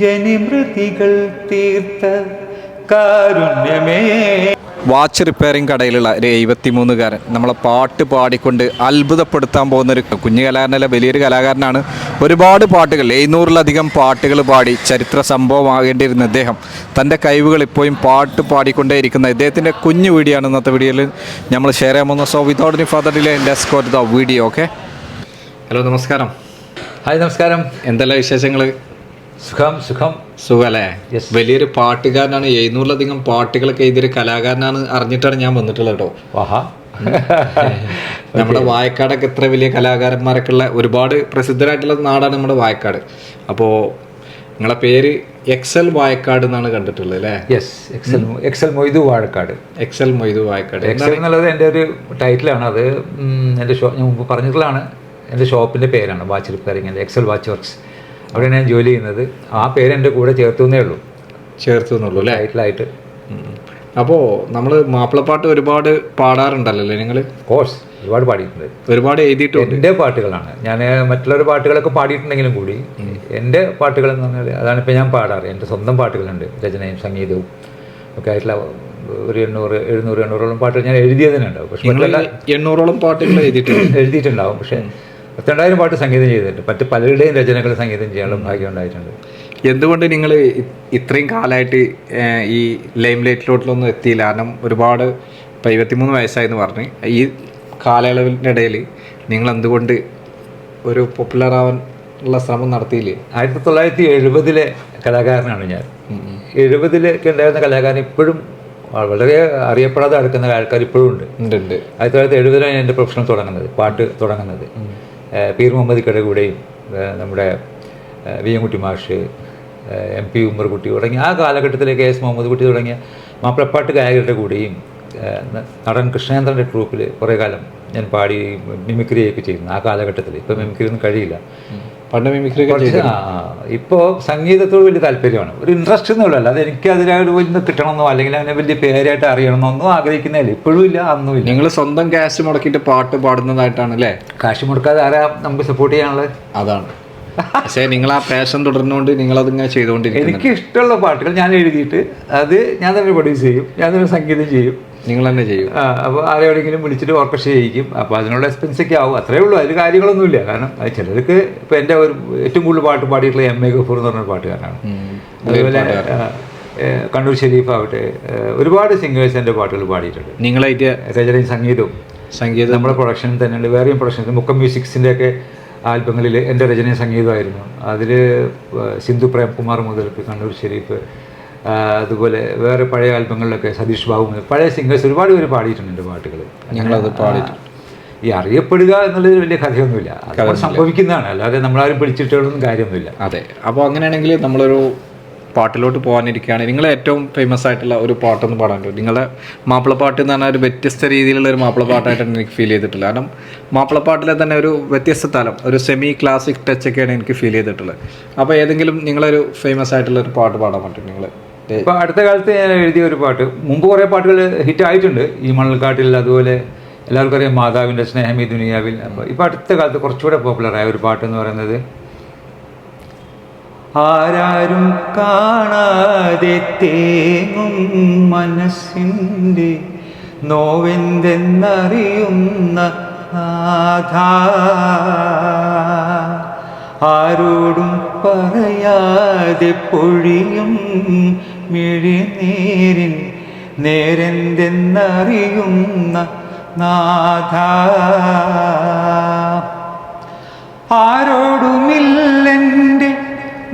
ജനിമൃതികൾ തീർത്ത കാരുണ്യമേ. Watch repairing കടയിലുള്ള ഒരു എഴുപത്തിമൂന്നുകാരൻ നമ്മളെ പാട്ട് പാടിക്കൊണ്ട് അത്ഭുതപ്പെടുത്താൻ പോകുന്ന ഒരു കുഞ്ഞു കലാകാരനല്ല വലിയൊരു കലാകാരനാണ്. ഒരുപാട് പാട്ടുകൾ എഴുന്നൂറിലധികം പാട്ടുകൾ പാടി ചരിത്ര സംഭവമാകേണ്ടിയിരുന്ന ഇദ്ദേഹം. തന്റെ കഴിവുകൾ ഇപ്പോഴും പാട്ട് പാടിക്കൊണ്ടേയിരിക്കുന്ന ഇദ്ദേഹത്തിന്റെ കുഞ്ഞു വീഡിയോ ആണ് ഇന്നത്തെ വീഡിയോയിൽ നമ്മൾ ഷെയർ ചെയ്യാൻ പോകുന്ന സോ വിതൗട്ട് ഇനി further delay let's go to the video okay hello നമസ്കാരം. ഹായ് നമസ്കാരം. എന്തെല്ലാം വിശേഷങ്ങൾ? സുഖം സുഖം. സുഖല്ലേ. വലിയൊരു പാട്ടുകാരനാണ്. എഴുന്നൂറിലധികം പാട്ടുകളൊക്കെ എഴുതിയൊരു കലാകാരനാണ് അറിഞ്ഞിട്ടാണ് ഞാൻ വന്നിട്ടുള്ളത് കേട്ടോ. നമ്മുടെ വായക്കാടൊക്കെ എത്ര വലിയ കലാകാരന്മാരൊക്കെ ഉള്ള ഒരുപാട് പ്രസിദ്ധരായിട്ടുള്ള നാടാണ് നമ്മുടെ വായക്കാട്. അപ്പോൾ നിങ്ങളെ പേര് എക്സൽ വായക്കാട് എന്നാണ് കണ്ടിട്ടുള്ളത് അല്ലേ? Yes Excel Excel Moidu Vazhakkad Excel Moidu Vayakkad. Excel എന്നുള്ളത് എന്റെ ഒരു ടൈറ്റിലാണ്. അത് എന്റെ എന്റെ ഷോ ഞാൻ മുമ്പ് പറഞ്ഞിട്ടുള്ളതാണ്. എന്റെ ഷോപ്പിന്റെ പേരാണ്. Watch repairing Excel watch works. അവിടെയാണ് ഞാൻ ജോലി ചെയ്യുന്നത്. ആ പേര് എന്റെ കൂടെ ചേർത്തുന്നേ ഉള്ളൂ. ചേർത്തു എന്നുള്ളൂ അല്ലേ ടൈറ്റിലായിട്ട് അപ്പോൾ നമ്മൾ മാപ്പിളപ്പാട്ട് ഒരുപാട് പാടാറുണ്ടല്ലോ അല്ലേ നിങ്ങൾ കോഴ്സ് ഒരുപാട് പാടിയിട്ടുണ്ട്. ഒരുപാട് എഴുതിയിട്ടുണ്ട്. എന്റെ പാട്ടുകളാണ്. ഞാൻ മറ്റുള്ളവരുടെ പാട്ടുകളൊക്കെ പാടിയിട്ടുണ്ടെങ്കിലും കൂടി എന്റെ പാട്ടുകൾ എന്ന് പറഞ്ഞാൽ അതാണ് ഇപ്പോൾ ഞാൻ പാടാറ്. എന്റെ സ്വന്തം പാട്ടുകളുണ്ട്. രചനയും സംഗീതവും ഒക്കെ ആയിട്ടുള്ള ഒരു എണ്ണൂറ് എഴുന്നൂറ് എണ്ണൂറോളം പാട്ടുകൾ ഞാൻ എഴുതിയതിനുണ്ടാവും പക്ഷേ എണ്ണൂറോളം പാട്ടുകൾ എഴുതിയിട്ടുണ്ട്. എഴുതിയിട്ടുണ്ടാവും. പക്ഷേ പത്തിരണ്ടായിരം പാട്ട് സംഗീതം ചെയ്തിട്ടുണ്ട്. മറ്റ് പലരുടെയും രചനകൾ സംഗീതം ചെയ്യാനുള്ള ഭാഗ്യം ഉണ്ടായിട്ടുണ്ട്. എന്തുകൊണ്ട് നിങ്ങൾ ഇത്രയും കാലമായിട്ട് ഈ ലൈം ലൈറ്റിലോട്ടിലൊന്നും എത്തിയില്ല? കാരണം ഒരുപാട് ഇപ്പം ഇരുപത്തിമൂന്ന് വയസ്സായെന്ന് പറഞ്ഞ്. ഈ കാലയളവിനിടയിൽ ഇടയിൽ നിങ്ങൾ എന്തുകൊണ്ട് ഒരു പോപ്പുലർ ആവാൻ ഉള്ള ശ്രമം നടത്തിയില്ലേ? ആയിരത്തി തൊള്ളായിരത്തി എഴുപതിലെ കലാകാരനാണ് ഞാൻ എഴുപതിലൊക്കെ ഉണ്ടായിരുന്ന കലാകാരൻ ഇപ്പോഴും വളരെ അറിയപ്പെടാതെ നടക്കുന്ന ആൾക്കാർ ഇപ്പോഴും ഉണ്ട് ഉണ്ട്. ആയിരത്തി തൊള്ളായിരത്തി എഴുപതിലാണ് എന്റെ പ്രൊഫഷണൽ തുടങ്ങുന്നത് പാട്ട് തുടങ്ങുന്നത്. പീർ മുഹമ്മദ് കടകൂടെയും നമ്മുടെ വി എം കുട്ടി മാഷ് എം പി ഉമ്മർകുട്ടി തുടങ്ങിയ ആ കാലഘട്ടത്തിലെ കെ എസ് മുഹമ്മദ് കുട്ടി തുടങ്ങിയ മാപ്പിളപ്പാട്ട് ഗായകരുടെ കൂടെയും നടൻ കൃഷ്ണേന്ദ്രന്റെ ട്രൂപ്പിൽ കുറേ കാലം ഞാൻ പാടി മിമിക്രിയൊക്കെ ചെയ്യുന്നു ആ കാലഘട്ടത്തിൽ ഇപ്പം മിമിക്രി ഒന്നും കഴിയില്ല പണ്ട് മിമിക്രി ചെയ്തു ഇപ്പോൾ സംഗീതത്തോട് വലിയ താല്പര്യമാണ്. ഒരു ഇൻട്രസ്റ്റ് എന്നുള്ളല്ല അല്ലാതെ എനിക്ക് അതിനായിട്ട് വലിയ കിട്ടണമെന്നോ അല്ലെങ്കിൽ അങ്ങനെ വലിയ പേരായിട്ട് അറിയണമെന്നോ ഒന്നും ആഗ്രഹിക്കുന്നില്ല ഇപ്പോഴും ഇല്ല അന്നും ഇല്ല നിങ്ങൾ സ്വന്തം ക്യാഷ് മുടക്കിയിട്ട് പാട്ട് പാടുന്നതായിട്ടാണ് അല്ലേ കാശ് മുടക്കാതെ ആരാ നമുക്ക് സപ്പോർട്ട് ചെയ്യാനുള്ളത്? അതാണ്. പക്ഷേ നിങ്ങൾ ആ പാഷൻ തുടർന്നുകൊണ്ട് നിങ്ങൾ അതിങ്ങനെ ചെയ്തുകൊണ്ടിരിക്കും എനിക്ക് ഇഷ്ടമുള്ള പാട്ടുകൾ ഞാൻ എഴുതിയിട്ട് അത് ഞാൻ തന്നെ പ്രൊഡ്യൂസ് ചെയ്യും. ഞാൻ തന്നെ സംഗീതം ചെയ്യും. നിങ്ങൾ തന്നെ ചെയ്യും അപ്പോൾ ആരെവിടെങ്കിലും വിളിച്ചിട്ട് ഓർക്കസ്ട്ര ചെയ്യിക്കും. അപ്പോൾ അതിനുള്ള എക്സ്പെൻസ് ഒക്കെ ആവും. അത്രേ ഉള്ളൂ. അതിൽ കാര്യങ്ങളൊന്നുമില്ല. കാരണം അത് ചിലർക്ക് ഇപ്പോൾ എന്റെ ഒരു ഏറ്റവും കൂടുതൽ പാട്ട് പാടിയിട്ടുള്ള എം എ ഗഫൂർ എന്ന് പറഞ്ഞ പാട്ടുകാരനാണ്. അതുപോലെ കണ്ണൂർ ഷെരീഫ് ആവട്ടെ ഒരുപാട് സിംഗേഴ്സ് എന്റെ പാട്ടുകൾ പാടിയിട്ടുണ്ട്. നിങ്ങളായിട്ട് രചനയും സംഗീതവും. സംഗീതം. നമ്മുടെ പ്രൊഡക്ഷനിൽ തന്നെയുണ്ട്. വേറെയും പ്രൊഡക്ഷൻ മുക്കം മ്യൂസിക്സിന്റെ ഒക്കെ ആൽബങ്ങളിൽ എന്റെ രചനയും സംഗീതമായിരുന്നു അതിൽ സിന്ധു പ്രേംകുമാർ മുതൽ കണ്ണൂർ ഷെരീഫ് അതുപോലെ വേറെ പഴയ ആൽബങ്ങളിലൊക്കെ സതീഷ് ബാബു പഴയ സിംഗേഴ്സ് ഒരുപാട് പേര് പാടിയിട്ടുണ്ട് എന്റെ പാട്ടുകൾ ഞങ്ങളത് പാടിയിട്ടുണ്ട്. ഈ അറിയപ്പെടുക എന്നുള്ളത് വലിയ കഥയൊന്നുമില്ല. അത് സംഭവിക്കുന്നതാണ്. അല്ലാതെ നമ്മളാരും പിടിച്ചിട്ടൊന്നും കാര്യമൊന്നുമില്ല. അതെ. അപ്പോൾ അങ്ങനെയാണെങ്കിൽ നമ്മളൊരു പാട്ടിലോട്ട് പോകാനിരിക്കുകയാണ്. നിങ്ങൾ ഏറ്റവും ഫേമസ് ആയിട്ടുള്ള ഒരു പാട്ടൊന്ന് പറ്റും നിങ്ങളുടെ മാപ്പിളപ്പാട്ട് എന്ന് പറഞ്ഞാൽ ഒരു വ്യത്യസ്ത രീതിയിലുള്ള ഒരു മാപ്പിളപ്പാട്ടായിട്ടാണ് എനിക്ക് ഫീൽ ചെയ്തിട്ടുള്ളത്. കാരണം മാപ്പിളപ്പാട്ടിലെ തന്നെ ഒരു വ്യത്യസ്ത തലം ഒരു സെമി ക്ലാസിക് ടച്ച് ഒക്കെയാണ് എനിക്ക് ഫീൽ ചെയ്തിട്ടുള്ളത്. അപ്പോൾ ഏതെങ്കിലും നിങ്ങളൊരു ഫേമസ് ആയിട്ടുള്ള ഒരു പാട്ട് പാടാൻ പറ്റും നിങ്ങൾ ഇപ്പൊ അടുത്ത കാലത്ത് ഞാൻ എഴുതിയ ഒരു പാട്ട്. മുമ്പ് കുറെ പാട്ടുകൾ ഹിറ്റ് ആയിട്ടുണ്ട്. ഈ മണൽക്കാട്ടിൽ അതുപോലെ എല്ലാവർക്കും അറിയാം മാതാവിന്റെ സ്നേഹം ഈ ദുനിയാവിൽ. ഇപ്പം അടുത്ത കാലത്ത് കുറച്ചുകൂടെ പോപ്പുലറായ ഒരു പാട്ട് എന്ന് പറയുന്നത് ആരാരും കാണാതെ തേങ്ങും മനസ്സിന്റെ നോവെന്തെന്നറിയുന്ന ആരോടും പറയാതെ പൊഴിയും മിഴിനീരിൻ നേരെന്തെന്നറിയുന്ന നാഥ. ആരോടുമില്ലെന്റെ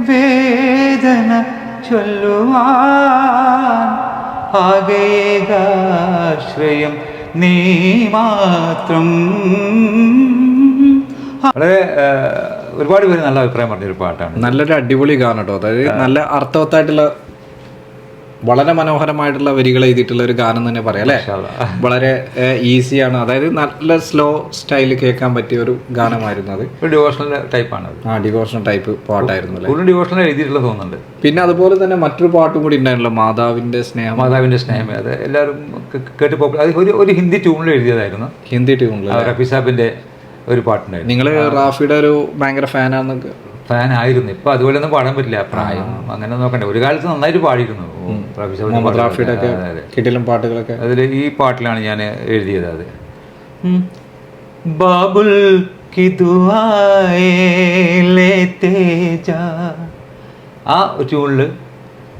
വേദന ചൊല്ലുവാൻ ആകേകാശ്രയം നീ മാത്രം. വളരെ ഒരുപാട് പേര് നല്ല അഭിപ്രായം പറഞ്ഞൊരു പാട്ടാണ്. നല്ലൊരു അടിപൊളി ഗാനം കേട്ടോ അതായത് നല്ല അർത്ഥവത്തായിട്ടുള്ള വളരെ മനോഹരമായിട്ടുള്ള വരികൾ എഴുതിയിട്ടുള്ള ഒരു ഗാനം തന്നെ പറയാം അല്ലേ? വളരെ ഈസിയാണ് അതായത് നല്ല സ്ലോ സ്റ്റൈൽ കേൾക്കാൻ പറ്റിയ ഒരു ഗാനമായിരുന്നു അത്. ഒരു ഡിവോഷണൽ ടൈപ്പാണ് ആ ഡിവോഷണൽ ടൈപ്പ് പാട്ടായിരുന്നു അല്ലേ? ഡിവോഷണൽ എഴുതിയിട്ടുള്ള തോന്നുന്നുണ്ട്. പിന്നെ അതുപോലെ തന്നെ മറ്റൊരു പാട്ടും കൂടി ഉണ്ടായിരുന്നല്ലോ മാതാവിന്റെ സ്നേഹം. മാതാവിന്റെ സ്നേഹം അതെ എല്ലാവരും കേട്ട് പോപ്പുലർ അത് ഒരു ഒരു ഹിന്ദി ട്യൂണിൽ എഴുതിയതായിരുന്നു. ഹിന്ദി ട്യൂണിൽ റഫി സാബിന്റെ ഒരു പാട്ടുണ്ടായിരുന്നു. നിങ്ങൾ റാഫിയുടെ ഒരു ഭയങ്കര ഫാനാണെന്ന് ഫാൻ ആയിരുന്നു ഇപ്പൊ അതുപോലെ ഒന്നും പാടാൻ പറ്റില്ല പ്രായം അങ്ങനെ നോക്കണ്ടേ ഒരു കാലത്ത് നന്നായിട്ട് പാടിയിരുന്നു റാഫി ചൗധരി മുഹമ്മദ് പാടിയിരുന്നു. റാഫിയുടെ ഒക്കെ അതെ, അതെ. കിടിലം പാട്ടുകളൊക്കെ അതിൽ ഈ പാട്ടിലാണ് ഞാൻ എഴുതിയത് അത് ബാബുൽ की दुआएं लेते जा ആ ട്യൂണിൽ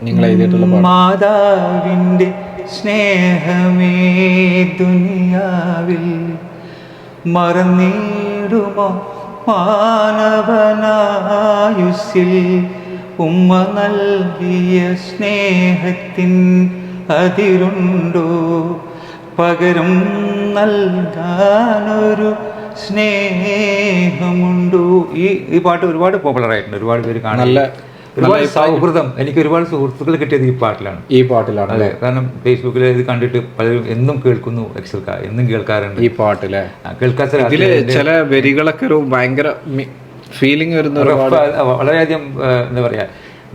നിങ്ങൾ എഴുതിയിട്ടുള്ള മാതാവിൻ്റെ സ്നേഹമേ ദുനിയാവിൽ മറന്നിടുമോ മാനവനായുസിൽ ഉമ്മ നൽകിയ സ്നേഹത്തിൻ അതിരുണ്ടോ. പകരം നൽകാനൊരു സ്നേഹമുണ്ടോ. ഈ ഈ പാട്ട് ഒരുപാട് പോപ്പുലർ ആയിട്ടുണ്ട്. ഒരുപാട് പേര് കാണാൻ ഒരുപാട് സൗഹൃദം. എനിക്ക് ഒരുപാട് സുഹൃത്തുക്കൾ കിട്ടിയത് ഈ പാട്ടിലാണ്. ഈ പാട്ടിലാണ് അതെ കാരണം ഫേസ്ബുക്കിൽ ഇത് കണ്ടിട്ട് പലരും എന്നും കേൾക്കുന്നു എന്നും കേൾക്കാറുണ്ട്. ഈ പാട്ടിലെ. കേൾക്കാത്ത ഇതിൽ ചില വരികളൊക്കെ ഒരു ഭയങ്കര ഫീലിംഗ് വരുന്ന വളരെയധികം എന്താ പറയാ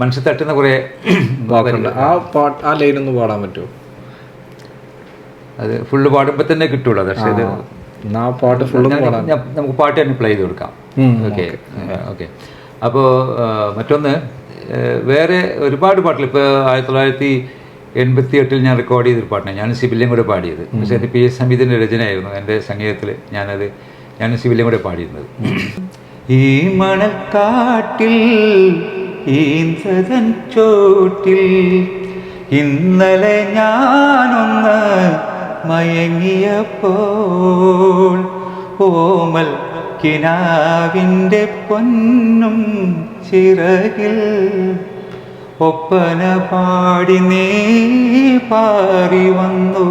മനസ്സിൽ തട്ടുന്ന കുറെ ആ പാട്ട് ആ ലൈൻ ഒന്ന് പാടാൻ പറ്റുമോ? അത് ഫുള്ള് പാടുമ്പോൾ തന്നെ കിട്ടുള്ളൂ പക്ഷേ ഇത് പാട്ട് ഫുള്ളും നമുക്ക് പാട്ട് തന്നെ പ്ലേ ചെയ്ത് കൊടുക്കാം. ഓക്കെ. ഓക്കെ അപ്പോൾ മറ്റൊന്ന് വേറെ ഒരുപാട് പാട്ടിൽ ഇപ്പോൾ ആയിരത്തി തൊള്ളായിരത്തി എൺപത്തി എട്ടിൽ ഞാൻ റെക്കോർഡ് ചെയ്തൊരു പാട്ടാണ്. ഞാൻ സിബിലിയും കൂടെ പാടിയത്. പക്ഷേ അത് പി എസ് ഹമീദിന്റെ രചനയായിരുന്നു. എന്റെ സംഗീതത്തിൽ ഞാനത് ഞാൻ സിബിലിയും കൂടെ പാടിയിരുന്നത്. ഈ മണക്കാട്ടിൽ ഈന്തതൻ ചോട്ടിൽ ഇന്നലെ ഞാനൊന്ന് മയങ്ങിയപ്പോൾ ഓമൽ കിനാവിന്റെ പൊന്നും ചിറകിൽ ഒപ്പന പാടി നീ പാറി വന്നു.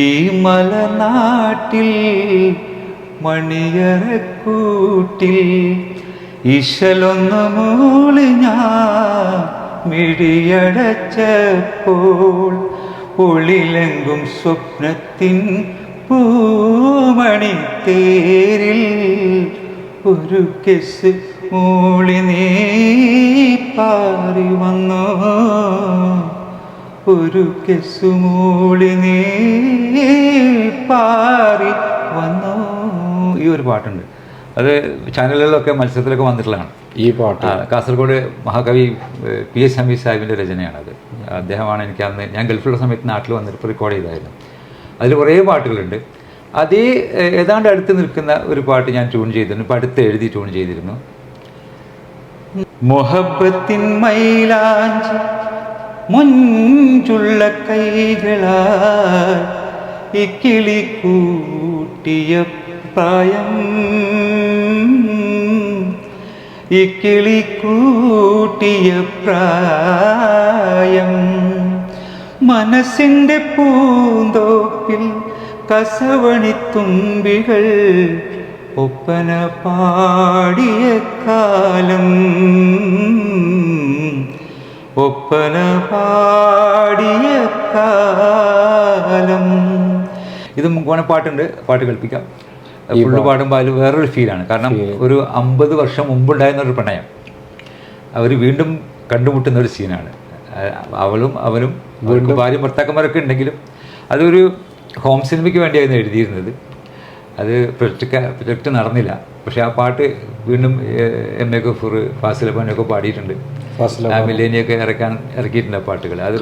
ഈ മലനാട്ടിൽ മണിയറക്കൂട്ടിൽ ഇശലൊന്ന് മൂളി ഞാൻ മിഴിയടച്ചപ്പോൾ ഒളിലെങ്കും സ്വപ്നത്തിൻ പൂമണി തേരിൽ ഒരു കെസ് മൂളി നീ പാറി വന്നു. ഒരു കെസ് മൂളി നീ പാറി വന്നു. ഈ ഒരു പാട്ടുണ്ട്. അത് ചാനലുകളിലൊക്കെ മത്സരത്തിലൊക്കെ വന്നിട്ടുള്ളതാണ്. ഈ പാട്ട്. കാസർഗോഡ് മഹാകവി പി എസ് ഹമീദ് സാഹിബിന്റെ രചനയാണത്. അദ്ദേഹമാണ് എനിക്ക് അന്ന് ഞാൻ ഗൾഫിലുള്ള സമയത്ത് നാട്ടിൽ വന്നിട്ട് റെക്കോർഡ് ചെയ്തായിരുന്നു. അതിൽ കുറേ പാട്ടുകളുണ്ട്. അതേ ഏതാണ്ട് അടുത്ത് നിൽക്കുന്ന ഒരു പാട്ട് ഞാൻ ട്യൂൺ ചെയ്തിരുന്നു. ഇപ്പം അടുത്ത് എഴുതി ട്യൂൺ ചെയ്തിരുന്നു. മൊഹബത്തിൻ മൈലാഞ്ചി മുഞ്ചുള്ള കൈകളാൽ ഇക്കിളി കൂട്ടിയ പ്രായം. ഇക്കിളി കൂട്ടിയ പ്രായം. മനസ്സിന്റെ പൂന്തോപ്പിൽ കസവണിത്തുമ്പികൾ ഒപ്പന പാടിയ കാലം. ഒപ്പന പാടിയ കാലം. ഇത് പാട്ടുണ്ട്. പാട്ട് കേൾപ്പിക്കാം. ഫുള്ള് പാടുമ്പോൾ അതിൽ വേറൊരു ഫീലാണ്. കാരണം ഒരു അമ്പത് വർഷം മുമ്പുണ്ടായിരുന്ന ഒരു പ്രണയം. അവർ വീണ്ടും കണ്ടുമുട്ടുന്ന ഒരു സീനാണ്. അവളും അവനും അവർക്ക് ഭാര്യ ഭർത്താക്കന്മാരൊക്കെ ഉണ്ടെങ്കിലും അതൊരു ഹോം സിനിമയ്ക്ക് വേണ്ടിയായിരുന്നു എഴുതിയിരുന്നത്. അത് പ്രൊജക്റ്റ് പ്രൊജക്റ്റ് നടന്നില്ല. പക്ഷെ ആ പാട്ട് വീണ്ടും എം എ ഗഫൂർ ഫാസിലൊക്കെ പാടിയിട്ടുണ്ട്. മില്ലേനിയൊക്കെ ഇറക്കാൻ ഇറക്കിയിട്ടുണ്ട് പാട്ടുകൾ. അത്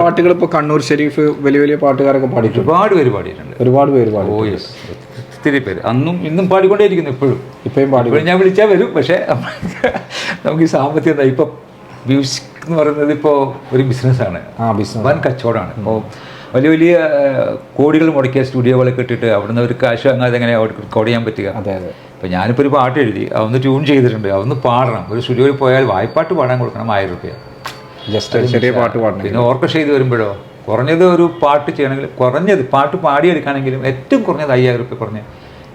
പാട്ടുകൾ ഇപ്പൊ കണ്ണൂർ ഷെരീഫ് വലിയ വലിയ പാട്ടുകാരൊക്കെ പാടിയിട്ടുണ്ട്. ഒരുപാട് പേര് പാടിയിട്ടുണ്ട്. ഒരുപാട് പേര് പാടി ഓ യെസ്. ഒത്തിരി പേര്. അന്നും ഇന്നും പാടിക്കൊണ്ടേയിരിക്കുന്നു ഇപ്പോഴും. ഇപ്പോഴും പാടി ഞാൻ വിളിച്ചാൽ വരും പക്ഷെ നമുക്ക് ഈ സാമ്പത്തികം ഇപ്പൊ ഇപ്പോൾ മ്യൂസിക് എന്ന് പറയുന്നത് ഇപ്പോൾ ഒരു ബിസിനസ്സാണ്. ആ ബിസിനസ് വൻ കച്ചവടമാണ്. ഇപ്പോൾ വലിയ വലിയ കോടികൾ മുടക്കിയ സ്റ്റുഡിയോകളൊക്കെ ഇട്ടിട്ട് അവിടുന്ന് ഒരു കാശ് വാങ്ങാതെ എങ്ങനെ റെക്കോർഡ് ചെയ്യാൻ പറ്റുക? അതെ അതെ. ഇപ്പം ഞാനിപ്പോൾ ഒരു പാട്ട് എഴുതി അതൊന്ന് ട്യൂൺ ചെയ്തിട്ടുണ്ട്. അതൊന്ന് പാടണം. ഒരു സ്റ്റുഡിയോയിൽ പോയാൽ വായ്പാട്ട് പാടാൻ കൊടുക്കണം ആയിരം റുപ്യ. ജസ്റ്റ് ചെറിയ പാട്ട് പാടണം. പിന്നെ ഓർക്കസ്ട്ര ചെയ്ത് വരുമ്പോഴോ? കുറഞ്ഞത് ഒരു പാട്ട് ചെയ്യണമെങ്കിൽ കുറഞ്ഞത് പാട്ട് പാടിയെടുക്കുകയാണെങ്കിലും ഏറ്റവും കുറഞ്ഞത് അയ്യായിരം റുപ്യ കുറഞ്ഞ്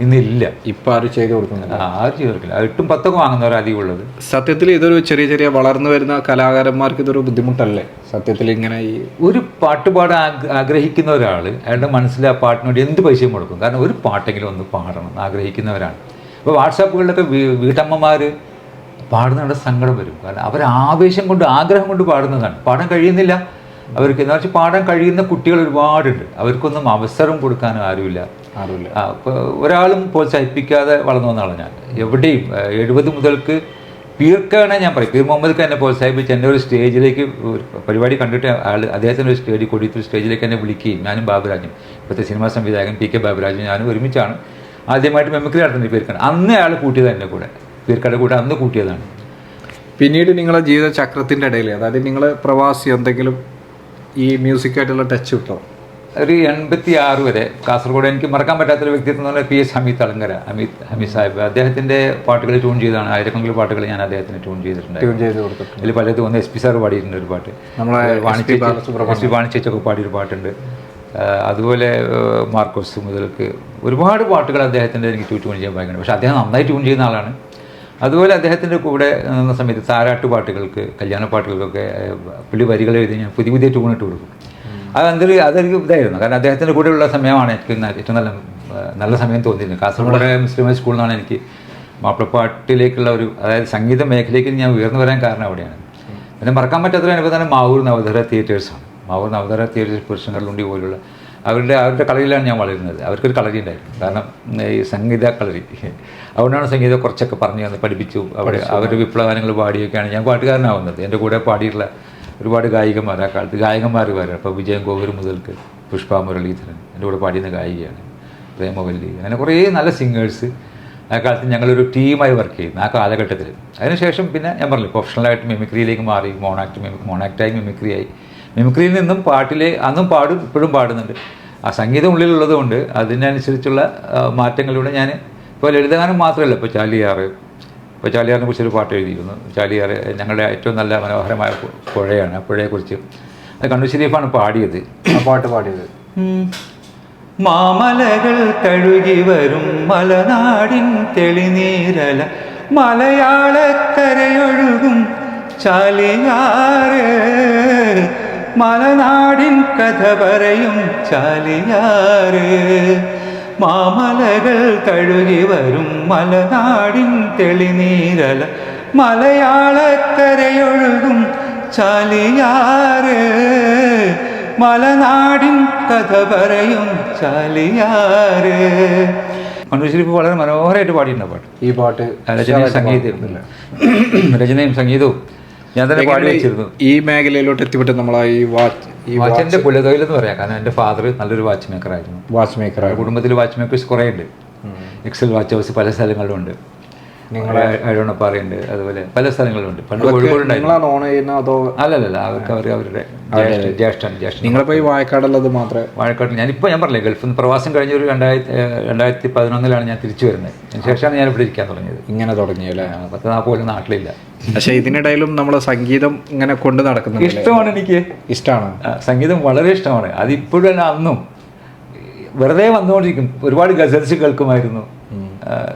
ഇന്നില്ല. ഇപ്പൊ ആരും ചെയ്ത് കൊടുക്കുന്നില്ല. ആരും ചെയ്ത് കൊടുക്കില്ല. എട്ടും പത്തൊക്കെ വാങ്ങുന്നവർ അധികം ഉള്ളത്. സത്യത്തിൽ ഇതൊരു ചെറിയ ചെറിയ വളർന്നു വരുന്ന കലാകാരന്മാർക്ക് ഇതൊരു ബുദ്ധിമുട്ടല്ലേ? സത്യത്തിൽ ഇങ്ങനെ ഈ ഒരു പാട്ട് പാടാൻ ആഗ്ര- ആഗ്രഹിക്കുന്ന ഒരാൾ അയാളുടെ മനസ്സിൽ ആ പാട്ടിന് വേണ്ടി എന്ത് പൈസയും കൊടുക്കും? കാരണം ഒരു പാട്ടെങ്കിലും ഒന്ന് പാടണം എന്ന് ആഗ്രഹിക്കുന്നവരാണ്. ഇപ്പോൾ വാട്സാപ്പുകളിലൊക്കെ വീട്ടമ്മമാർ പാടുന്നവരുടെ സങ്കടം വരും. കാരണം അവർ ആവേശം കൊണ്ട് ആഗ്രഹം കൊണ്ട് പാടുന്നതാണ്. പാടാൻ കഴിയുന്നില്ല. അവർക്ക് എന്ന് വെച്ചാൽ പാടാൻ കഴിയുന്ന കുട്ടികൾ ഒരുപാടുണ്ട്. അവർക്കൊന്നും അവസരം കൊടുക്കാനും ആരുമില്ല. അപ്പോൾ ഒരാളും പ്രോത്സാഹിപ്പിക്കാതെ വളർന്നു വന്നാണ് ഞാൻ. എവിടെയും എഴുപത് മുതൽക്ക് പീർക്കാണ് ഞാൻ പറയും. പീർ മുഹമ്മദ് എന്നെ പ്രോത്സാഹിപ്പിച്ച് എന്നെ ഒരു സ്റ്റേജിലേക്ക് പരിപാടി കണ്ടിട്ട് ആൾ അദ്ദേഹത്തിന്റെ ഒരു സ്റ്റേജിൽ കൊടിയത്തൂർ സ്റ്റേജിലേക്ക് എന്നെ വിളിക്കുകയും ഞാനും ബാബുരാജും. ഇപ്പോഴത്തെ സിനിമാ സംവിധായകൻ പി കെ ബാബുരാജും ഞാനും ഒരുമിച്ചാണ് ആദ്യമായിട്ട് മെമിക്രി നടത്തുന്നത് പീർക്കാണ്. അന്ന് അയാൾ കൂട്ടിയത് എന്റെ കൂടെ. പീർക്കാടെ കൂടെ അന്ന് കൂട്ടിയതാണ്. പിന്നീട് നിങ്ങളെ ജീവിത ചക്രത്തിന്റെ ഇടയിൽ അതായത് നിങ്ങൾ പ്രവാസി എന്തെങ്കിലും ഈ മ്യൂസിക്കായിട്ടുള്ള ടച്ച് കിട്ടോ? ഒരു എൺപത്തി ആറ് വരെ കാസർഗോഡ് എനിക്ക് മറക്കാൻ പറ്റാത്തൊരു വ്യക്തിത്വം എന്ന് പറഞ്ഞാൽ പി എസ് ഹമീദ് തളങ്കര അമിത് ഹമീദ് സാഹിബ്. അദ്ദേഹത്തിന്റെ പാട്ടുകൾ ട്യൂൺ ചെയ്താണ്. ആയിരക്കണക്കിന് പാട്ടുകൾ ഞാൻ അദ്ദേഹത്തിന് ട്യൂൺ ചെയ്തിട്ടുണ്ട് ട്യൂൺ ചെയ്ത് കൊടുത്തിട്ട് അതിൽ പലതും ഒന്ന് എസ് പി സാർ പാടിയിട്ടുണ്ട് ഒരു പാട്ട്. നമ്മളെ വാണിജ്യ വാണിജ്യൊക്കെ പാടിയൊരു പാട്ടുണ്ട്. അതുപോലെ മാർക്കോസ് മുതൽക്ക് ഒരുപാട് പാട്ടുകൾ അദ്ദേഹത്തിന്റെ എനിക്ക് ട്യൂൺ ചെയ്യാൻ ഭയങ്കര പക്ഷേ അദ്ദേഹം നന്നായി ട്യൂൺ ചെയ്യുന്ന ആളാണ്. അതുപോലെ അദ്ദേഹത്തിന്റെ കൂടെ നിന്ന സമയത്ത് താരാട്ട് പാട്ടുകൾക്ക് കല്യാണ പാട്ടുകൾക്കൊക്കെ പുള്ളി വരികൾ എഴുതി ഞാൻ പുതിയ പുതിയ ട്യൂൺ ഇട്ട് കൊടുക്കും. അത് എന്തൊരു അതൊരു ഇതായിരുന്നു. കാരണം അദ്ദേഹത്തിന്റെ കൂടെയുള്ള സമയമാണ് എനിക്ക് ഏറ്റവും നല്ല നല്ല സമയം തോന്നിയിരുന്നത് കാസർഗോഡ് മുസ്ലിം ഹൈ സ്കൂളിൽ നിന്നാണ് എനിക്ക് മാപ്പിളപ്പാട്ടിലേക്കുള്ള ഒരു അതായത് സംഗീത മേഖലയ്ക്ക് ഞാൻ ഉയർന്നു വരാൻ കാരണം അവിടെയാണ്. പിന്നെ മറക്കാൻ പറ്റാത്തൊരു അനുഭവം തന്നെ മാവൂർ നവധര തിയേറ്റേഴ്സാണ് മാവൂർ നവധര തിയേറ്റേഴ്സ് പുരുഷങ്ങളിലുണ്ടി പോലുള്ള അവരുടെ അവരുടെ കളരിയിലാണ് ഞാൻ വളരുന്നത്. അവർക്കൊരു കളരി ഉണ്ടായിരുന്നു. കാരണം ഈ സംഗീത കളരി. അതുകൊണ്ടാണ് സംഗീതം കുറച്ചൊക്കെ പറഞ്ഞു തന്ന് പഠിപ്പിച്ചു. അവിടെ അവരുടെ വിപ്ലവഗാനങ്ങൾ പാടിയൊക്കെയാണ് ഞാൻ പാട്ടുകാരനാവുന്നത്. എന്റെ കൂടെ പാടിയിട്ടുള്ള ഒരുപാട് ഗായികന്മാർ ആ കാലത്ത് ഗായകന്മാർ വരെ. അപ്പോൾ വിജയൻ ഗോകുൽ മുതൽക്ക് പുഷ്പ മുരളീധരൻ എന്റെ കൂടെ പാടിയുന്ന ഗായികയാണ് പ്രേമവല്ലി അങ്ങനെ കുറേ നല്ല സിംഗേഴ്സ് ആ കാലത്ത് ഞങ്ങളൊരു ടീമായി വർക്ക് ചെയ്യുന്നു ആ കാലഘട്ടത്തിൽ. അതിനുശേഷം പിന്നെ ഞാൻ പറഞ്ഞു പ്രൊഫഷണലായിട്ട് മിമിക്രിയിലേക്ക് മാറി മോണാക്ട് മിമിക് മോണാക്റ്റായി മിമിക്രിയായി മിമിക്രിയിൽ നിന്നും പാട്ടിലെ അന്നും പാടും ഇപ്പോഴും പാടുന്നുണ്ട്. ആ സംഗീതം ഉള്ളിലുള്ളത് കൊണ്ട് അതിനനുസരിച്ചുള്ള മാറ്റങ്ങളിലൂടെ ഞാൻ ഇപ്പോൾ ലളിതഗാനം മാത്രമല്ല ഇപ്പോൾ ചാലിയാറ് ഇപ്പോൾ ചാലിയാറിനെ കുറിച്ച് ഒരു പാട്ട് എഴുതിയിരുന്നു. ചാലിയാറ് ഞങ്ങളുടെ ഏറ്റവും നല്ല മനോഹരമായ പുഴയാണ്. ആ പുഴയെക്കുറിച്ച് അത് കണ്ണൂർ ഷരീഫാണ് പാടിയത്. ആ പാട്ട് പാടിയത്. മാമലകൾ കഴുകി വരും മലനാടിൻ തെളിനീരല. മലയാളക്കരയൊഴുകും ചാലിയാറ്. മലനാടിൻ കഥ പറയും ചാലിയാറ്. മാമലകൾ കഴുകി വരും മലനാടിൻ തെളിനീരല. മലയാളക്കരയൊഴുകും ചാലിയാറ്. മലനാടിൻ കഥ പറയും ചാലിയാറ്. മണ്ണൂർ വളരെ മനോഹരമായിട്ട് പാടിയിട്ടുണ്ട് പാട്ട്. ഈ പാട്ട് രചനയും സംഗീതവും രചനയും സംഗീതവും ഞാൻ തന്നെ പാടി വെച്ചിരുന്നു. ഈ മേഖലയിലോട്ട് എത്തിപ്പെട്ട് നമ്മളായി ഈ വാച്ച് ഈ വാച്ചിന്റെ കുലതൊഴിൽ എന്ന് പറയാം. കാരണം എന്റെ ഫാദർ നല്ലൊരു വാച്ച് മേക്കർ ആയിരുന്നു. വാച്ച് മേക്കർ കുടുംബത്തിൽ വാച്ച് മേക്കേഴ്സ് കുറേ ഉണ്ട് എക്സൽ വാച്ച് ഹൗസ് പല സ്ഥലങ്ങളിലും ഉണ്ട്. അഴവണപ്പാറയുണ്ട് അതുപോലെ പല സ്ഥലങ്ങളിലുണ്ട്. പണ്ട് കോഴിക്കോട് ഓൺ ചെയ്യുന്ന അതോ അല്ലല്ല അവർക്ക് അവർ അവരുടെ ജ്യേഷ്ഠൻ ജ്യേഷ്ഠൻ ജ്യേഷ്ഠൻ. നിങ്ങളിപ്പോ ഈ വായക്കാടുള്ളത് മാത്രമേ വാഴക്കാട്ടിൽ ഞാനിപ്പോൾ ഞാൻ പറഞ്ഞില്ലേ ഗൾഫിൽ നിന്ന് പ്രവാസം കഴിഞ്ഞ ഒരു രണ്ടായിരത്തി രണ്ടായിരത്തി പതിനൊന്നിലാണ് ഞാൻ തിരിച്ചു വരുന്നത്. അതിന് ശേഷമാണ് ഞാൻ ഇവിടെ ഇരിക്കാൻ തുടങ്ങിയത്. ഇങ്ങനെ തുടങ്ങിയല്ലേ പത്ത് നാൽപ്പത് നാട്ടിലില്ല. പക്ഷെ ഇതിനിടയിലും നമ്മൾ സംഗീതം ഇങ്ങനെ കൊണ്ട് നടക്കുന്നത് ഇഷ്ടമാണ് എനിക്ക്. ഇഷ്ടമാണ് സംഗീതം വളരെ ഇഷ്ടമാണ്. അതിപ്പോഴും അന്നും വെറുതെ വന്നുകൊണ്ടിരിക്കും. ഒരുപാട് ഗസൽസ് കേൾക്കുമായിരുന്നു.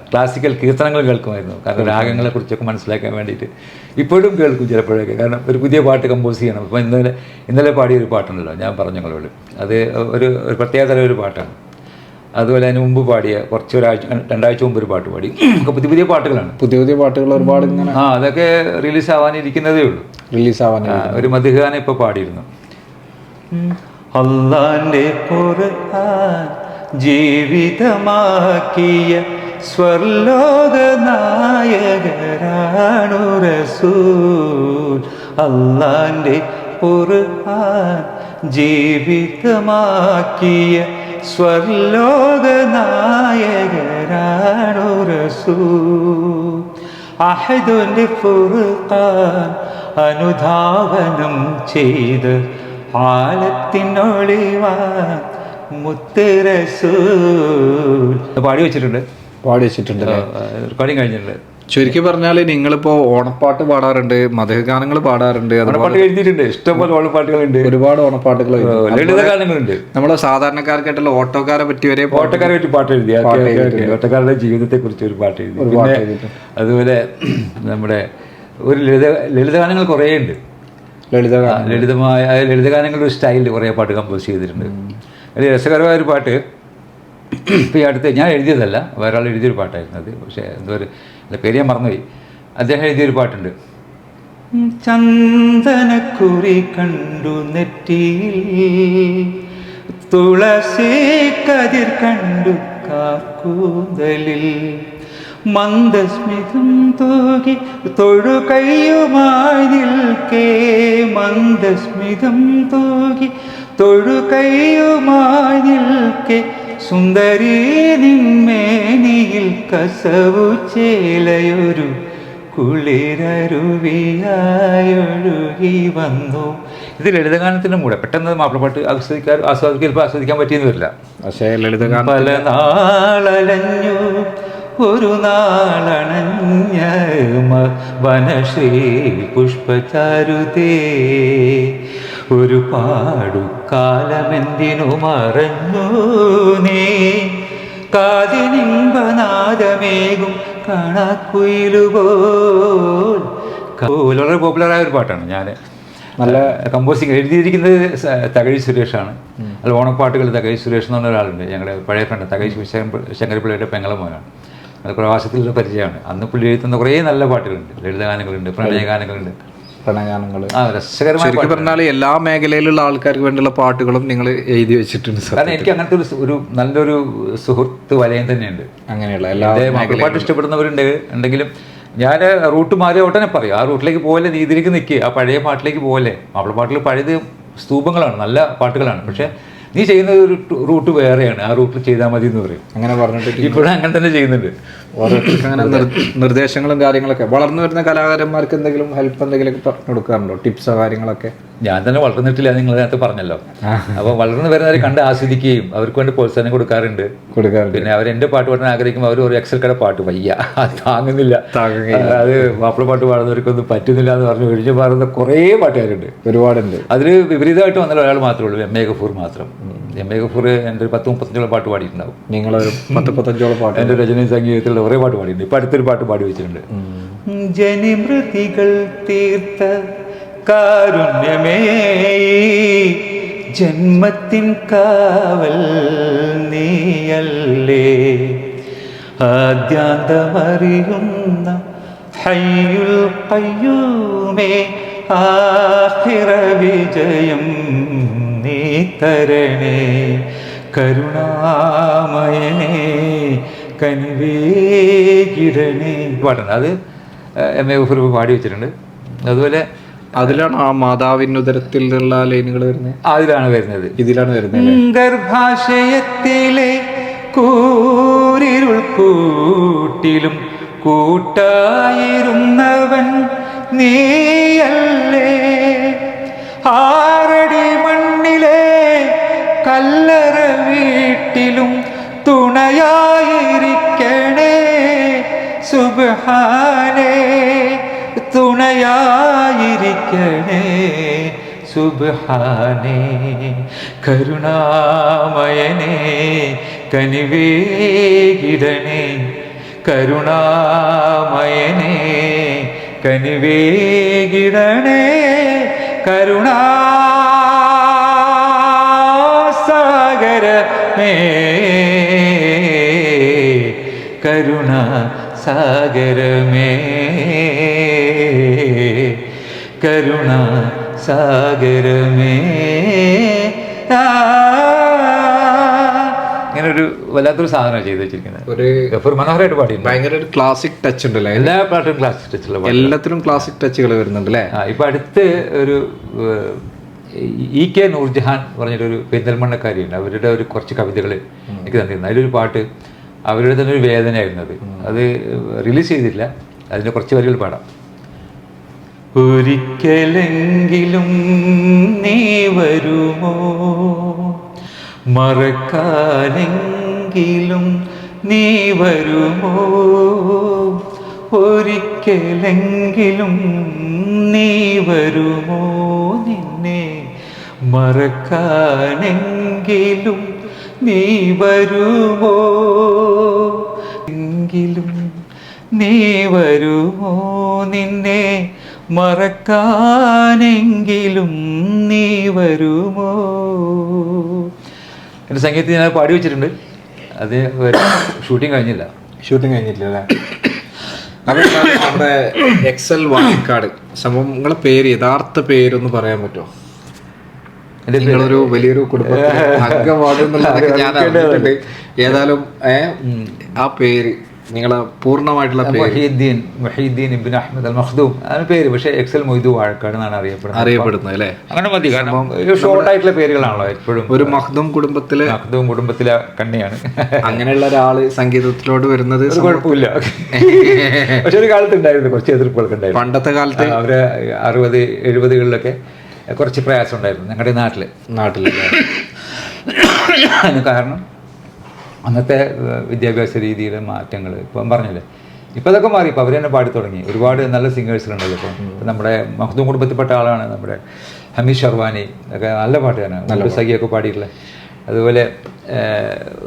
ക്ലാസിക്കൽ കീർത്തനങ്ങൾ കേൾക്കുമായിരുന്നു. കാരണം രാഗങ്ങളെ കുറിച്ചൊക്കെ മനസ്സിലാക്കാൻ വേണ്ടിയിട്ട്. ഇപ്പോഴും കേൾക്കും ചിലപ്പോഴൊക്കെ. കാരണം ഒരു പുതിയ പാട്ട് കമ്പോസ് ചെയ്യണം. ഇപ്പോൾ ഇന്നലെ ഇന്നലെ പാടിയ ഒരു പാട്ടുണ്ടല്ലോ. ഞാൻ പറഞ്ഞു നിങ്ങളോട്. അത് ഒരു ഒരു പ്രത്യേകതര ഒരു പാട്ടാണ്. അതുപോലെ അതിന് മുമ്പ് പാടിയ കുറച്ച് ഒരാഴ്ച രണ്ടാഴ്ച മുമ്പ് ഒരു പാട്ട് പാടി. പുതിയ പുതിയ പാട്ടുകളാണ്. പുതിയ പുതിയ പാട്ടുകൾ ഒരുപാട് ഇങ്ങനെ ആ അതൊക്കെ റിലീസ് ആവാനിരിക്കുന്നതേ ഉള്ളൂ. റിലീസ് ആവാൻ ഒരു മധുഗാനം ഇപ്പോൾ പാടിയിരുന്നു. അള്ളാന്റെ ഖുർആൻ ജീവിതമാക്കിയ സ്വർലോക നായകരാണു റസൂൽ. അള്ളാന്റെ ഖുർആൻ ജീവിതമാക്കിയ സ്വർലോക നായകരാണു റസൂൽ. ഫുർഖാൻ അനുധാവനം ചെയ്ത് ആലത്തിനൊളിവാൻ മുത്തരസൂൽ പാടി വെച്ചിട്ടുണ്ട്. പാടി വെച്ചിട്ടുണ്ട് റെക്കോർഡിങ് കഴിഞ്ഞിട്ടുണ്ട്. ചുരുക്കി പറഞ്ഞാൽ നിങ്ങളിപ്പോ ഓണപ്പാട്ട് പാടാറുണ്ട് മധുഗാനങ്ങൾ പാടാറുണ്ട് ഓണപ്പാട്ട് പാട്ട് എഴുതിയിട്ടുണ്ട്. ഇഷ്ടംപോലെ ഓണപ്പാട്ടുകളുണ്ട്. ഒരുപാട് ഓണപ്പാട്ടുകൾ ലളിതഗാനങ്ങളുണ്ട് നമ്മളെ സാധാരണക്കാർക്കായിട്ടുള്ള ഓട്ടോക്കാരെ പറ്റി വരെ ഓട്ടോക്കാരെ പറ്റി പാട്ട് എഴുതി. ഓട്ടോക്കാരുടെ ജീവിതത്തെ കുറിച്ച് ഒരു പാട്ട് എഴുതി അതുപോലെ നമ്മുടെ ഒരു ലളിത ലളിതഗാനങ്ങൾ കുറേ ഉണ്ട് ലളിതമായ ലളിതഗാനങ്ങളുടെ ഒരു സ്റ്റൈലിൽ കുറേ പാട്ട് കമ്പോസ് ചെയ്തിട്ടുണ്ട്. അതിൽ രസകരമായ ഒരു പാട്ട്. ഇപ്പോൾ ഈ അടുത്ത് ഞാൻ എഴുതിയതല്ല വേറെ ആൾ എഴുതിയൊരു പാട്ടായിരുന്നു അത്. പക്ഷേ എന്തോ ഒരു എന്റെ പേര് ഞാൻ മറന്നുപോയി. അദ്ദേഹം എഴുതിയൊരു പാട്ടുണ്ട്. ചന്ദനക്കുറി കണ്ടു നെറ്റിയിൽ തുളസി കതിർ കണ്ടു കാർക്കൂന്തലിൽ മന്ദസ്മിതം തൂകി തൊഴുകയുമായി നിൽക്കേ. മന്ദസ്മിതം തൂകി തൊഴുകയുമായി നിൽക്കേ. സുന്ദരി നിന്മേനിയിൽ കസവു ചേലയൊരു കുളിരരുവിയായൊഴുകി വന്നു. ഇത് ലളിതഗാനത്തിന്റെ കൂടെ പെട്ടെന്ന് മാപ്പിളപ്പാട്ട് ആസ്വദിക്കാൻ ആസ്വാദിക്കാൻ ആസ്വദിക്കാൻ പറ്റിയെന്ന് വരില്ല. പക്ഷേ ലളിതഗാനം പല നാളലഞ്ഞു ഒരു നാളണഞ്ഞ വനശ്രീ പുഷ്പചാരുതേ. ഒരു പാടു കാലമെന്തിനു മറഞ്ഞു നീ. കാതിനിമ്പനാദമേകും കാണാക്കുയിലുപോൽ. വളരെ പോപ്പുലറായ ഒരു പാട്ടാണ് ഞാൻ നല്ല കമ്പോസിങ് എഴുതിയിരിക്കുന്നത് തകഴി സുരേഷാണ്. അല്ല ഓണപ്പാട്ടുകൾ തകഴി സുരേഷ് എന്ന് പറഞ്ഞ ഒരാളുണ്ട് ഞങ്ങളുടെ പഴയ ഫ്രണ്ട് തകഴി ശങ്കര- ശങ്കരപ്പിള്ളയുടെ പെങ്ങളെ മോനാണ്. അത് പ്രവാസത്തിലുള്ള പരിചയമാണ്. അന്ന് പുള്ളി എഴുതുന്ന കുറേ നല്ല പാട്ടുകളുണ്ട്. ലളിതഗാനങ്ങളുണ്ട് പ്രണയഗാനങ്ങളുണ്ട്. പ്രണയഗാനങ്ങൾ ആ രസകരമായ ശരിക്കും പറഞ്ഞാൽ എല്ലാ മേഖലയിലുള്ള ആൾക്കാർക്ക് വേണ്ടിയുള്ള പാട്ടുകളും നിങ്ങൾ എഴുതി വെച്ചിട്ടുണ്ട് സർ കാരണം എനിക്ക് അങ്ങനത്തെ ഒരു ഒരു നല്ലൊരു സുഹൃത്ത് വലയം തന്നെയുണ്ട്. അങ്ങനെയുള്ള എല്ലാ പാട്ട് ഇഷ്ടപ്പെടുന്നവരുണ്ട്. ഉണ്ടെങ്കിലും ഞാൻ റൂട്ട് മാറിയ ഉടനെ പറയും ആ റൂട്ടിലേക്ക് പോലെ നീ ഇതിലേക്ക് നിൽക്കുക ആ പഴയ പാട്ടിലേക്ക് പോലെ. മാപ്പിളപ്പാട്ടിൽ പഴയത് സ്തൂപങ്ങളാണ് നല്ല പാട്ടുകളാണ്. പക്ഷേ നീ ചെയ്യുന്ന ഒരു റൂട്ട് വേറെയാണ്. ആ റൂട്ടിൽ ചെയ്താൽ മതി എന്ന് പറയും. അങ്ങനെ പറഞ്ഞിട്ട് ഇപ്പോഴും അങ്ങനെ തന്നെ ചെയ്യുന്നുണ്ട്. ഓരോരുത്തർക്ക് അങ്ങനെ നിർദ്ദേശങ്ങളും കാര്യങ്ങളൊക്കെ. വളർന്നു വരുന്ന കലാകാരന്മാർക്ക് എന്തെങ്കിലും ഹെൽപ്പ് എന്തെങ്കിലും പറഞ്ഞു കൊടുക്കാറുണ്ടോ? ടിപ്സോ കാര്യങ്ങളൊക്കെ? ഞാൻ തന്നെ വളർന്നിട്ടില്ല നിങ്ങൾ നേരത്തെ പറഞ്ഞല്ലോ. അപ്പോൾ വളർന്നു വരുന്നവരെ കണ്ട് ആസ്വദിക്കുകയും അവർക്ക് വേണ്ടി പ്രോത്സാഹനം കൊടുക്കാറുണ്ട്. കൊടുക്കാറുണ്ട്. പിന്നെ അവർ എന്റെ പാട്ട് പാടാൻ ആഗ്രഹിക്കുമ്പോൾ അവർ ഒരു എക്സൽ കട പാട്ട് വയ്യ അത് താങ്ങുന്നില്ല. അത് മാപ്പിള പാട്ട് പാടുന്നവർക്കൊന്നും പറ്റുന്നില്ല എന്ന് പറഞ്ഞു ഒഴിഞ്ഞു പാടുന്ന കുറേ പാട്ടുകാരുണ്ട്. ഒരുപാടുണ്ട്. അതിൽ വിപരീതമായിട്ട് വന്ന ഒരാൾ മാത്രമേ ഉള്ളൂ എം എ ഗഫൂർ മാത്രം. എം എ ഗഫൂർ എന്റെ ഒരു പത്ത് മുപ്പത്തഞ്ചോളം പാട്ട് പാടിയിട്ടുണ്ടാവും. നിങ്ങളൊരു പത്ത് മുപ്പത്തഞ്ചോളം പാട്ട് എന്റെ രചനയും സംഗീതത്തിലുള്ള കുറേ പാട്ട് പാടിയിട്ടുണ്ട്. ഇപ്പം അടുത്തൊരു പാട്ട് പാടി വെച്ചിട്ടുണ്ട്. കാരുണ്യമേ ജന്മത്തിൻ കാവൽ നീയല്ലേ? ആദ്യാന്തമറിയുന്ന ഹയ്യുൽ കയ്യൂമേ ആഹിറ വിജയം നീ തരണേ കരുണാമയനേ പാട്ടുണ്ട്. അത് എം എ ഗഫൂർ പാടി വെച്ചിട്ടുണ്ട്. അതുപോലെ അതിലാണ് ആ മാതാവിനുദരത്തിലുള്ള ലൈനുകൾ വരുന്നത്? അതിലാണ് വരുന്നത്. ഇതിലാണ് വരുന്നത് ഗർഭാശയത്തിലെ കൂരിരുൾ കൂട്ടിലും കൂട്ടായിരുന്നവൻ നീയല്ലേ. ആറടി മണ്ണിലെ കല്ലറ വീട്ടിലും തുണയായിരിക്കണേ. സുബാനേ തുണയായിരിക്കണേ. സുബാനേ കരുണാമയനേ കനിവേകിടണേ. കരുണാമയനേ കനിവേകിടണേ. കരുണാസാഗരമേ സാഗരമേ കരുണ സാഗരമേ. ഇങ്ങനെ ഒരു വല്ലാത്തൊരു സാധനം ചെയ്തു വെച്ചിരിക്കുന്നത് ഒരു ഗഫൂർ മനോഹരമായിട്ട് പാടി ഭയങ്കര ഒരു ക്ലാസിക് ടച്ച് ഉണ്ടല്ലേ? എല്ലാ പാട്ടും ക്ലാസിക് ടച്ചുള്ള എല്ലാത്തിലും ക്ലാസിക് ടച്ചുകൾ വരുന്നുണ്ട് അല്ലേ ഇപ്പം അടുത്ത് ഒരു ഇ കെ നൂർജഹാൻ പറഞ്ഞിട്ടൊരു പെരിന്തൽമണ്ണക്കാരിയുണ്ട്. അവരുടെ ഒരു കുറച്ച് കവിതകൾ എനിക്ക് തന്നിരുന്നു. അതിലൊരു പാട്ട് അവരുടെ തന്നെ ഒരു വേദനയായിരുന്നു അത്. അത് റിലീസ് ചെയ്തില്ല. അതിന്റെ കുറച്ച് വരികൾ പാടാം. ഒരിക്കലെങ്കിലും നീ വരുമോ? മറക്കാനെങ്കിലും നീ വരുമോ? ഒരിക്കലെങ്കിലും നീ വരുമോ? നിന്നെ മറക്കാനെങ്കിലും നീ വരുമോ? എങ്കിലും നീ വരുമോ? നിന്നെ മറക്കാനെങ്കിലും നീ വരുമോ? എന്റെ സംഗീതത്തിൽ ഞാൻ പാടി വെച്ചിട്ടുണ്ട്. അത് ഷൂട്ടിംഗ് കഴിഞ്ഞില്ല. ഷൂട്ടിംഗ് കഴിഞ്ഞിട്ടില്ല അല്ലേ? നമ്മുടെ എക്സൽ വാണിക്കാട് സംഭവം നിങ്ങളെ പേര് യഥാർത്ഥ പേരൊന്ന് പറയാൻ പറ്റുമോ? നിങ്ങളൊരു വലിയൊരു എന്നുള്ളതൊക്കെ ഞാൻ അറിഞ്ഞിട്ടുണ്ട്. ഏതായാലും ആ പേര് നിങ്ങളെ പൂർണമായിട്ടുള്ള പേര്. മൊഹീദ്ദീൻ മൊഹീദ്ദീൻ ഇബിൻ അഹമ്മദ് അൽ മഖ്ദൂം അതാണ് പേര്. പക്ഷേ എക്സൽ മൊയ്തു വാഴക്കാട് എന്നാണ് അറിയപ്പെടുന്നത്. അറിയപ്പെടുന്നത് അല്ലേ? അങ്ങനെ മതി. കാരണം ഷോർട്ട് ആയിട്ടുള്ള പേരുകളാണല്ലോ എപ്പോഴും ഒരു കുടുംബത്തിലെ മഖ്ദൂം കുടുംബത്തിലെ കണ്ണിയാണ്. അങ്ങനെയുള്ള ഒരാൾ സംഗീതത്തിലോട്ട് വരുന്നത് ഒരു കുഴപ്പമില്ല. പക്ഷെ ഒരു കാലത്ത് ഉണ്ടായിരുന്നു. കുറച്ച് എതിർപ്പുകളൊക്കെ ഉണ്ടായിരുന്നു. പണ്ടത്തെ കാലത്ത്? അവർ അറുപത് എഴുപതുകളിലൊക്കെ കുറച്ച് പ്രയാസം ഉണ്ടായിരുന്നു ഞങ്ങളുടെ നാട്ടിൽ. നാട്ടിൽ അതിന് കാരണം അന്നത്തെ വിദ്യാഭ്യാസ രീതിയിലെ മാറ്റങ്ങൾ. ഇപ്പം പറഞ്ഞില്ലേ? ഇപ്പം അതൊക്കെ മാറി. ഇപ്പം അവർ തന്നെ പാടി തുടങ്ങി. ഒരുപാട് നല്ല സിംഗേഴ്സിലുണ്ടല്ലോ ഇപ്പം. ഇപ്പം നമ്മുടെ മഹ്ദൂം കുടുംബത്തിൽപ്പെട്ട ആളാണ് നമ്മുടെ ഹമീഷ് ഷർവാനി. ഒക്കെ നല്ല പാട്ടുകാരാണ് സഖിയൊക്കെ പാടിയിട്ടുള്ളത് അതുപോലെ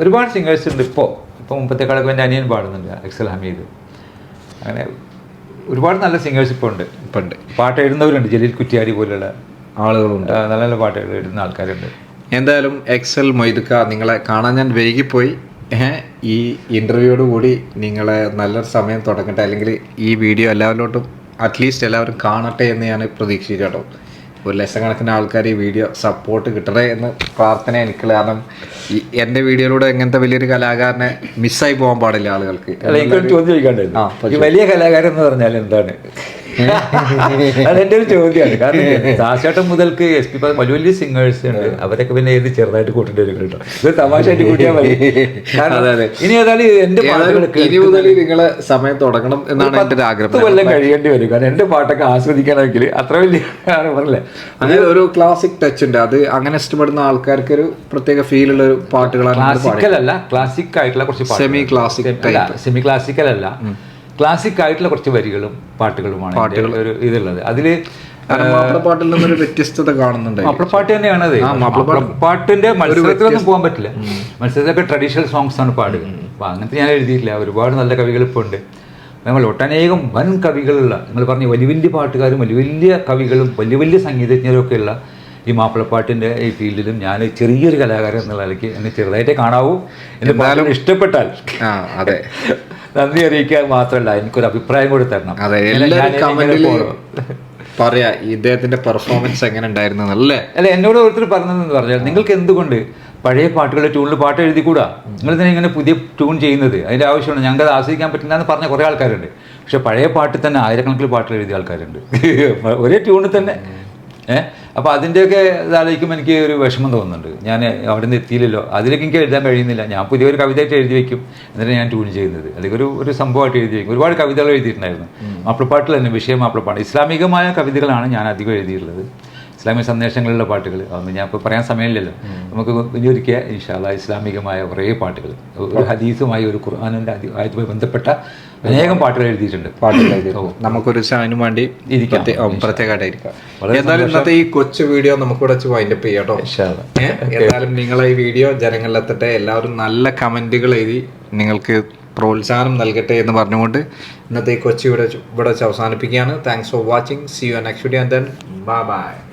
ഒരുപാട് സിംഗേഴ്സ് ഉണ്ട് ഇപ്പോൾ ഇപ്പോൾ മുമ്പത്തെക്കാളൊക്കെ എന്റെ അനിയൻ പാടുന്നുണ്ട് അക്സൽ ഹമീദ്. അങ്ങനെ ഒരുപാട് നല്ല സിംഗേഴ്സ് ഇപ്പോൾ ഉണ്ട്. ഇപ്പം ഉണ്ട് പാട്ട് എഴുതുന്നവരുണ്ട്. ജലീൽ കുറ്റിയാടി പോലുള്ള ആളുകളുണ്ട്. നല്ല നല്ല പാട്ടുകൾ ഇടുന്ന ആൾക്കാരുണ്ട്. എന്തായാലും എക്സൽ മൊയ്തുക്ക നിങ്ങളെ കാണാൻ ഞാൻ വൈകിപ്പോയി. ഈ ഇന്റർവ്യൂയോട് കൂടി നിങ്ങളെ നല്ലൊരു സമയം തുടങ്ങട്ടെ. അല്ലെങ്കിൽ ഈ വീഡിയോ എല്ലാവരിലോട്ടും അറ്റ്ലീസ്റ്റ് എല്ലാവരും കാണട്ടെ എന്ന് ഞാൻ പ്രതീക്ഷിച്ചു ഒരു ലക്ഷക്കണക്കിന് ആൾക്കാർ ഈ വീഡിയോ സപ്പോർട്ട് കിട്ടണേ എന്ന് പ്രാർത്ഥന എനിക്ക്. കാരണം ഈ എന്റെ വീഡിയോയിലൂടെ എങ്ങനത്തെ വലിയൊരു കലാകാരനെ മിസ്സായി പോകാൻ പാടില്ല ആളുകൾക്ക്. ചോദ്യം ചോദിക്കാണ്ടായിരുന്നു വലിയ കലാകാരൻ എന്ന് പറഞ്ഞാൽ എന്താണ്? അതെന്റെ ഒരു ചോദ്യമാണ്. കാരണം ദാസേട്ടൻ മുതൽക്ക് എസ് പി വലിയ വലിയ സിംഗേഴ്സ് ഉണ്ട്. അവരൊക്കെ പിന്നെ ഏത് ചെറുതായിട്ട് കൂട്ടേണ്ടി വരും കേട്ടോ. ഇത് തമാശയായിട്ട് കൂട്ടിയാൽ മതി. ഇനി ഏതായാലും എന്റെ പാട്ടുകൾ ഇനി മുതൽ നിങ്ങളെ സമയം തുടങ്ങണം എന്നാണ് എന്റെ ആഗ്രഹം. കൊല്ലം കഴിയേണ്ടി വരും. കാരണം എന്റെ പാട്ടൊക്കെ ആസ്വദിക്കണമെങ്കിൽ അത്ര വലിയ പറഞ്ഞില്ലേ. അങ്ങനെ ഒരു ക്ലാസിക് ടച്ച് ഉണ്ട്. അത് അങ്ങനെ ഇഷ്ടപ്പെടുന്ന ആൾക്കാർക്ക് ഒരു പ്രത്യേക ഫീൽ ഉള്ള ഒരു പാട്ടുകളാണ് ക്ലാസിക്കൽ അല്ല ക്ലാസിക് ആയിട്ടുള്ള കുറച്ച് സെമി ക്ലാസിക് സെമി ക്ലാസിക്കൽ അല്ല. ക്ലാസിക് ആയിട്ടുള്ള കുറച്ച് വരികളും പാട്ടുകളുമാണ് ഒരു ഇതുള്ളത് അതിൽ മാപ്പിളപ്പാട്ടിൽ നിന്നൊരു വ്യത്യസ്തത കാണുന്നുണ്ട് മാപ്പിളപ്പാട്ട് തന്നെയാണ് അത് മാപ്പിളപ്പാട്ടിന്റെ മത്സരത്തിലൊന്നും പോകാൻ പറ്റില്ല. മത്സരത്തിലൊക്കെ ട്രഡീഷണൽ സോങ്സ് ആണ് പാടുക. അപ്പൊ അങ്ങനത്തെ ഞാൻ എഴുതിയിട്ടില്ല. ഒരുപാട് നല്ല കവികൾ ഇപ്പോൾ ഉണ്ട്. നമ്മൾ ഒട്ടനേകം വൻ കവികളുള്ള നിങ്ങൾ പറഞ്ഞ വലിയ വലിയ പാട്ടുകാരും വലിയ വലിയ കവികളും വലിയ വലിയ സംഗീതജ്ഞരും ഒക്കെ ഉള്ള ഈ മാപ്പിളപ്പാട്ടിന്റെ ഈ ഫീൽഡിലും ഞാൻ ചെറിയൊരു കലാകാരൻ എന്നുള്ള നിലയ്ക്ക് എന്നെ ചെറുതായിട്ടേ കാണാവൂ. എന്റെ പാട്ടുകൾ ഇഷ്ടപ്പെട്ടാൽ. അതെ. നന്ദി അറിയിക്കാൻ മാത്രമല്ല എനിക്കൊരു അഭിപ്രായം കൂടി തരണം. പറയാ ഇദ്ദേഹത്തിന്റെ പെർഫോമൻസ് എങ്ങനെ ഉണ്ടായിരുന്നു അല്ലേ അല്ല എന്നോട് ഓരോരുത്തർ പറഞ്ഞതെന്ന് പറഞ്ഞാൽ നിങ്ങൾക്ക് എന്തുകൊണ്ട് പഴയ പാട്ടുകളുടെ ട്യൂണിൽ പാട്ട് എഴുതിക്കൂടാ? നിങ്ങൾ തന്നെ ഇങ്ങനെ പുതിയ ട്യൂൺ ചെയ്യുന്നത് അതിന്റെ ആവശ്യമാണ് ഞങ്ങൾക്ക് അത് ആസ്വദിക്കാൻ പറ്റില്ല എന്ന് പറഞ്ഞ കുറേ ആൾക്കാരുണ്ട്. പക്ഷെ പഴയ പാട്ടിൽ തന്നെ ആയിരക്കണക്കിന് പാട്ടുകൾ എഴുതിയ ആൾക്കാരുണ്ട്. ഒരേ ട്യൂണിൽ തന്നെ. ഏഹ് അപ്പോൾ അതിന്റെയൊക്കെ ഇതാലോചിക്കുമ്പോൾ എനിക്ക് ഒരു വിഷമം തോന്നുന്നുണ്ട്. ഞാൻ അവിടെ നിന്ന് എത്തിയില്ലല്ലോ. അതിലേക്ക് എനിക്ക് എഴുതാൻ കഴിയുന്നില്ല. ഞാൻ പുതിയൊരു കവിതയായിട്ട് എഴുതി വെക്കും. എന്നിട്ട് ഞാൻ ട്യൂൺ ചെയ്യുന്നത്. അല്ലെങ്കിൽ ഒരു ഒരു സംഭവമായിട്ട് എഴുതി വെക്കും. ഒരുപാട് കവിതകൾ എഴുതിയിട്ടുണ്ടായിരുന്നു. മാപ്പിളപ്പാട്ടിൽ തന്നെ വിഷയം മാപ്പിളപ്പാട്ട്. ഇസ്ലാമികമായ കവിതകളാണ് ഞാൻ അധികം എഴുതിയിട്ടുള്ളത്. ഇസ്ലാമിക സന്ദേശങ്ങളുള്ള പാട്ടുകൾ. അതൊന്നും ഞാൻ ഇപ്പോൾ പറയാൻ സമയമില്ലല്ലോ. നമുക്ക് വിനിയോഗിക്കുക ഇൻഷാല്ല ഇസ്ലാമികമായ കുറേ പാട്ടുകൾ. ഒരു ഹദീസുമായി ഒരു ഖുർആാനിന്റെ ആയതുമായി ബന്ധപ്പെട്ട അനേകം പാട്ടുകൾ എഴുതിയിട്ടുണ്ട്. പാട്ടുകൾ എഴുതിയിട്ടുണ്ട്. നമുക്കൊരു അതിനു വേണ്ടി ഇരിക്കാം. പ്രത്യേകമായിട്ടായിരിക്കാം. എന്തായാലും ഇന്നത്തെ ഈ കൊച്ചു വീഡിയോ നമുക്ക് ഇവിടെ വൈൻഡപ്പ് ചെയ്യാം കേട്ടോ. ഇൻഷാല്ലാ. ഏ? എന്തായാലും നിങ്ങളെ ഈ വീഡിയോ ജനങ്ങളിലെത്തട്ടെ. എല്ലാവരും നല്ല കമന്റുകൾ എഴുതി നിങ്ങൾക്ക് പ്രോത്സാഹനം നൽകട്ടെ എന്ന് പറഞ്ഞുകൊണ്ട് ഇന്നത്തെ ഈ കൊച്ചു ഇവിടെ ഇവിടെ വെച്ച് അവസാനിപ്പിക്കുകയാണ്. Thanks for watching see you next video then bye bye